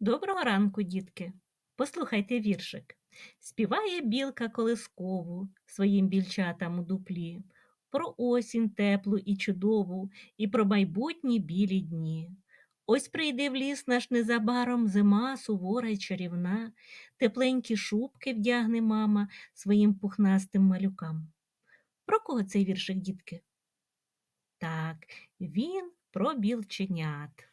Доброго ранку, дітки. Послухайте віршик. Співає білка колискову своїм більчатам у дуплі, про осінь теплу і чудову, і про майбутні білі дні. Ось прийде в ліс наш незабаром зима сувора й чарівна, тепленькі шубки вдягне мама своїм пухнастим малюкам. Про кого цей віршик, дітки? Так, він про білченят.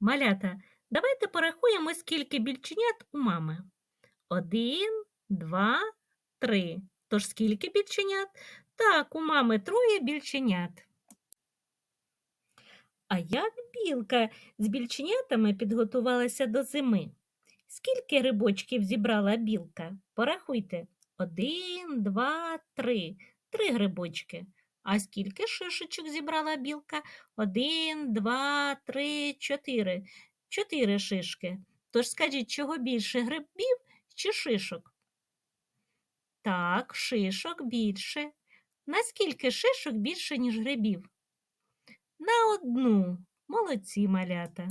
Малята, давайте порахуємо, скільки більченят у мами. Один, два, три. Тож скільки більченят? Так, у мами троє більченят. А як білка з більченятами підготувалася до зими? Скільки грибочків зібрала білка? Порахуйте. Один, два, три. Три грибочки. А скільки шишечок зібрала білка? Один, два, три, чотири. Чотири шишки. Тож скажіть, чого більше грибів чи шишок? Так, шишок більше. Наскільки шишок більше, ніж грибів? На одну. Молодці малята.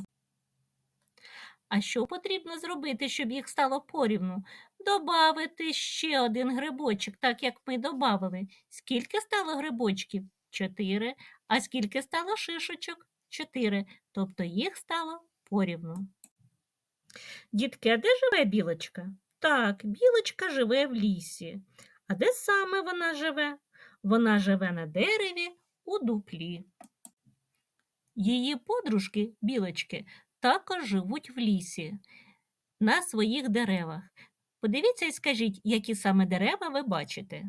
А що потрібно зробити, щоб їх стало порівну? Добавити ще один грибочок, так як ми добавили. Скільки стало грибочків? Чотири. А скільки стало шишочок? Чотири. Тобто їх стало порівну. Дітки, а де живе білочка? Так, білочка живе в лісі. А де саме вона живе? Вона живе на дереві у дуплі. Її подружки, білочки, також живуть в лісі на своїх деревах. Подивіться і скажіть, які саме дерева ви бачите.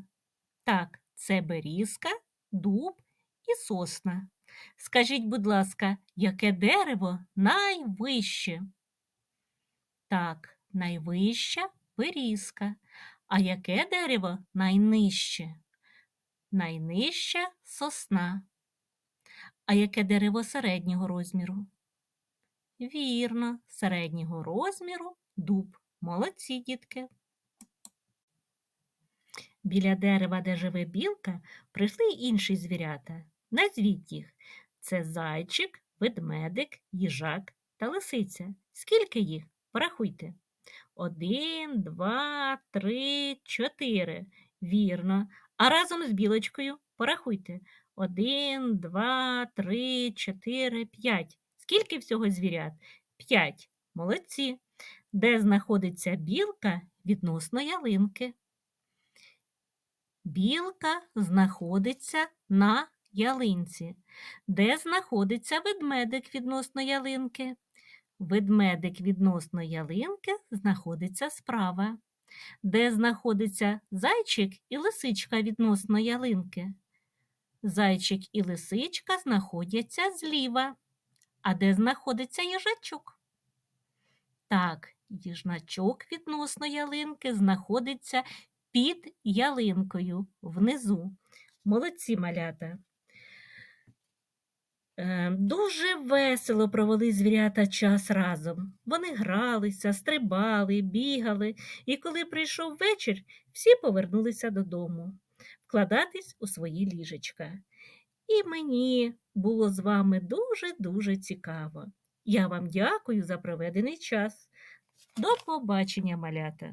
Так, це берізка, дуб і сосна. Скажіть, будь ласка, яке дерево найвище? Так, найвища берізка. А яке дерево найнижче? Найнижча сосна. А яке дерево середнього розміру? Вірно, середнього розміру дуб. Молодці, дітки. Біля дерева, де живе білка, прийшли й інші звірята. Назвіть їх. Це зайчик, ведмедик, їжак та лисиця. Скільки їх? Порахуйте. Один, два, три, чотири. Вірно. А разом з білочкою порахуйте. Один, два, три, чотири, п'ять. Скільки всього звірят? П'ять. Молодці. Де знаходиться білка відносно ялинки? Білка знаходиться на ялинці. Де знаходиться ведмедик відносно ялинки? Ведмедик відносно ялинки знаходиться справа. Де знаходиться зайчик і лисичка відносно ялинки? Зайчик і лисичка знаходяться зліва. А де знаходиться їжачок? Так, їжачок відносно ялинки знаходиться під ялинкою внизу. Молодці малята. Е, Дуже весело провели звірята час разом. Вони гралися, стрибали, бігали, і коли прийшов вечір, всі повернулися додому вкладатись у свої ліжечка. І мені було з вами дуже-дуже цікаво. Я вам дякую за проведений час. До побачення, малята!